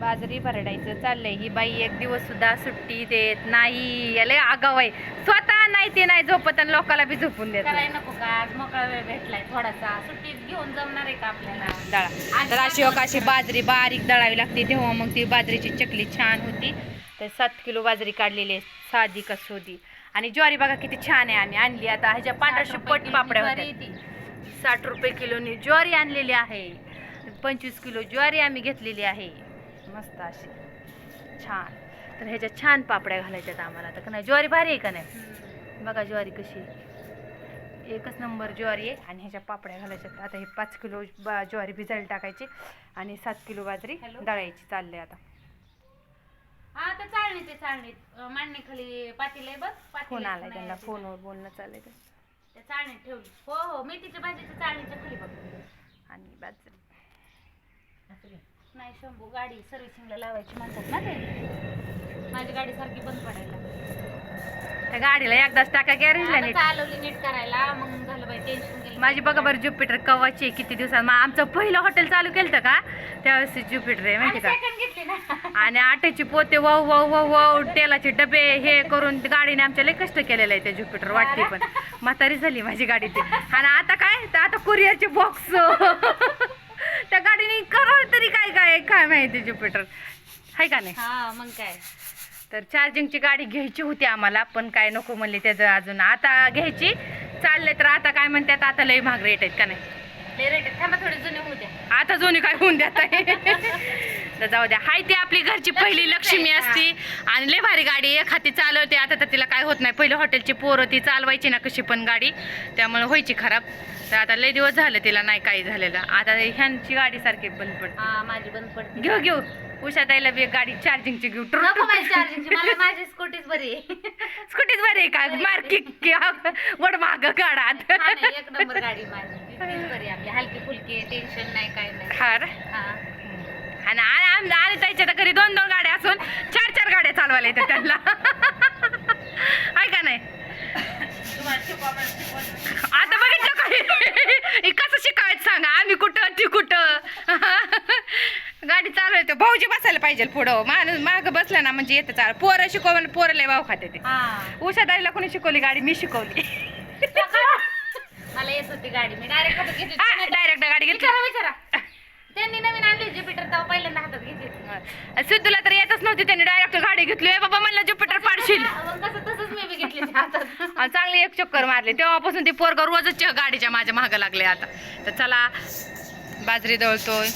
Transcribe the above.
बाजरी भरडायचं चाललंय. ही बाई एक दिवस सुद्धा सुट्टी देत नाही. याला आगाव आहे. स्वतः नाही ते नाही झोपत आणि लोकाला बी झोपून देत नाही. करायला नको का? आज मोकळा वेळ भेटलाय थोडासा. सुट्टीत घेऊन जमणार आहे का आपल्याला? दळा. तर अशी एक अशी बाजरी बारीक दळावी लागते. तेव्हा मग ती बाजरीची चकली छान होती. तर सात किलो बाजरी काढलेली आहे. साधी कसोदी आणि ज्वारी बघा किती छान आहे आम्ही आणली. आता ह्याच्या पांढऱ्या शिपट पापड्या होत्या. साठ रुपये किलोनी ज्वारी आणलेली आहे. पंचवीस किलो ज्वारी आम्ही घेतलेली आहे. मस्त अशी. छान. तर ह्याच्यात छान पापड्या घालायच्यात आम्हाला. तर का नाही? ज्वारी भारी आहे का नाही. बघा ज्वारी कशी आहे. एकच नंबर ज्वारी आहे आणि ह्याच्या पापड्या घालायच्यात. आता हे पाच किलो बा ज्वारी भिजायला टाकायची आणि सात किलो बाजरी? दळायची. चाललंय आता. हा चालणी ते चालणीत अं, मांडणी खाली पातील आहे बघ. फोन आलाय त्यांना. फोनवर बोलणं चाललंय ते. चाळणीत ठेवली. हो हो मेथीच्या भाजीच्या चाळणीच्या खाली बघ. आणि बाजरी. नाही शंभू गाडी सर्व्हिसिंगला लावायची म्हणतात ना ते. माझी गाडी सारखी बंद पडायला. त्या गाडीला एकदाच टाका गॅरेजला नीट. चालवली नीट करायला मग झालं बाई टेन्शन गेलं. माझी बघा बरं ज्युपिटर कवाची आहे किती दिवसात. मग आमचं पहिलं हॉटेल चालू केलं का? त्यावेळेस ज्युपिटर आहे माहिती का? आणि आट्याची पोते वाव वाव वाव वाव तेलाचे डबे हे करून गाडीने आमच्या लय कष्ट केलेलं आहे त्या ज्युपिटर वाटते पण. म्हातारी झाली माझी गाडी ती. आणि आता काय? आता कुरिअरचे बॉक्स त्या गाडीने करावं तरी काय काय काय माहिती ज्युपिटर? आहे का नाही? हा मग काय? तर चार्जिंगची गाडी घ्यायची होती आम्हाला पण काय नको म्हणले त्याचं अजून. आता घ्यायची. चालले तर आता काय म्हणतात आता लय महाग रेट आहेत का नाही? लय रेट. थांबा थोडी जुने होऊ द्या. आता जुनी काय होऊन आहे तर जाऊ द्या. हाय ती आपली घरची पहिली लक्ष्मी असती. आणि लय भारी गाडी एक हाती चालवते. आता तर तिला काय होत नाही. पहिले हॉटेलची पोरं ती चालवायची ना कशी पण गाडी. त्यामुळे व्हायची खराब. तर आता लय दिवस झाले तिला नाही काही झालेलं. आता ह्यांची गाडी सारखी बंद पडते. हा माझी बंद पडते. घेऊ घेऊ. उषा ताईला बी गाडी चार्जिंगची घेऊ. चार्जिंगची मला माझी स्कूटीच बरी आहे. स्कूटीच बरी आहे का? मार्किट वड माग आहे, एक नंबर गाडी माझी. बरी आपली हलकी फुलकी टेन्शन नाही काय नाही. हार हा. आणि आ- आम- आणि ताईच्या तर घरी दोन दोन गाड्या असून चार चार गाड्या चालवायला येतात त्यांना. आहे का नाही. आता बघितलं काय हे कसं शिकायचं सांगा? आम्ही कुठं ती कुठं? गाडी चालवते भाऊजी बसायला पाहिजे पुढं. माणूस माग बसला ना म्हणजे येतं चाल. पोरं शिकव पोरं लय भाऊ खाते ते. उषा ताईला कोणी शिकवली गाडी? मी शिकवली. मला येत होती गाडी. मी डायरेक्ट डायरेक्ट गाडी घेतली. विचारा विचारा त्यांनी नवीन आणली ज्युपिटर तेव्हा पहिल्यांदा हातात घेतली सिद्धूला तर येतच नव्हती त्यांनी डायरेक्ट गाडी घेतली. "ए बाबा म्हणलं ज्युपिटर पाडशील. तसंच मी घेतली चांगली एक चक्कर मारली. तेव्हापासून ते पोरग रोजच च्या गाडीच्या माझ्या मागं लागले आता. तर चला बाजरी दळतोय.